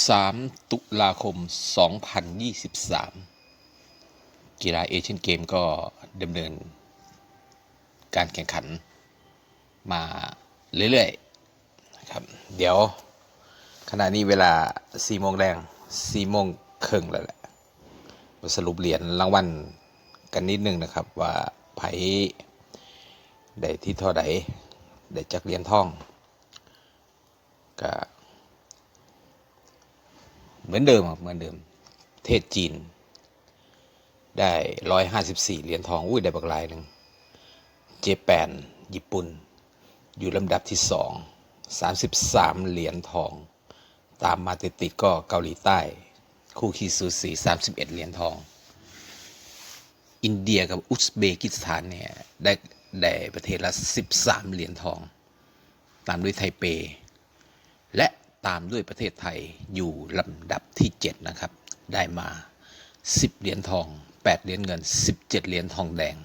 3 ตุลาคม 2023 กีฬาเอเชียนเกมก็ดำเนินการแข่งขันมาเรื่อยๆนะครับเดี๋ยวขณะนี้เวลา 4 โมงแรง 4 โมงครึ่งแล้วแหละมาสรุปเหรียญรางวัลกันนิดนึงนะครับว่าไผได้ที่เท่าใดได้จักเหรียญทองก็ เหมือนเดิมครับเหมือนเดิม เทศจีน ได้ร้อยห้าสิบสี่เหรียญทองอุ้ยได้บักหลายหนึ่งเจแปนญี่ปุ่น อยู่ลำดับที่สองสามสิบสามเหรียญทอง ตามมาติดติดก็เกาหลีใต้ คู่คีสูสีสามสิบเอ็ดเหรียญทอง อินเดียกับอุซเบกิสถานเนี่ยได้ได้ประเทศละสิบสามเหรียญทอง ตามด้วยไทเป และ ตามด้วยประเทศไทยอยู่ลำดับที่ 7 นะครับ ได้มา 10 เหรียญทอง 8 เหรียญเงิน 17 เหรียญทองแดง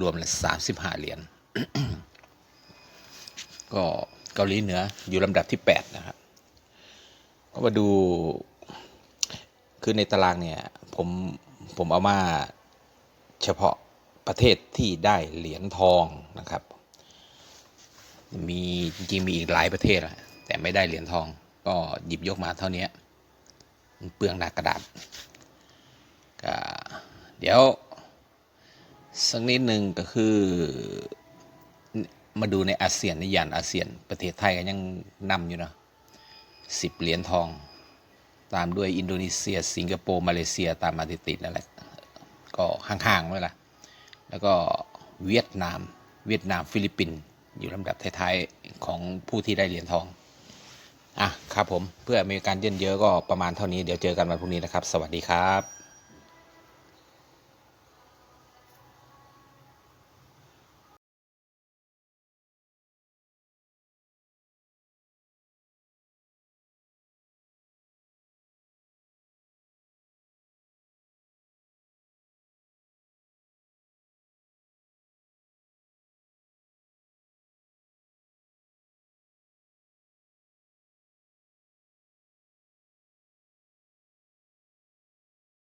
รวมแล้ว35 เหรียญก็เกาหลีเหนืออยู่ลำดับที่ 8 นะครับก็มาดูคือในตารางเนี่ยผมผมเอามาเฉพาะประเทศที่ได้เหรียญทองนะครับ มีจริงมีอีกหลายประเทศอะ แต่ไม่ได้เหรียญทองก็หยิบยกมาเท่านี้เปลืองหนากระดาษก็เดี๋ยว สักนิดหนึ่งก็คือมาดูในอาเซียนในยานอาเซียนประเทศไทยก็ยังนำอยู่นะสิบเหรียญทอง ตามด้วยอินโดนีเซีย สิงคโปร์มาเลเซียตามมาติดๆนั่นแหละก็ห่างๆไว้ละแล้วก็เวียดนาม เวียดนามฟิลิปปินส์อยู่ลำดับท้ายๆของผู้ที่ได้เหรียญทอง อะครับผมเพื่อมีการเยินเยอะก็ประมาณเท่านี้เดี๋ยวเจอกันวันพรุ่งนี้นะครับ สวัสดีครับ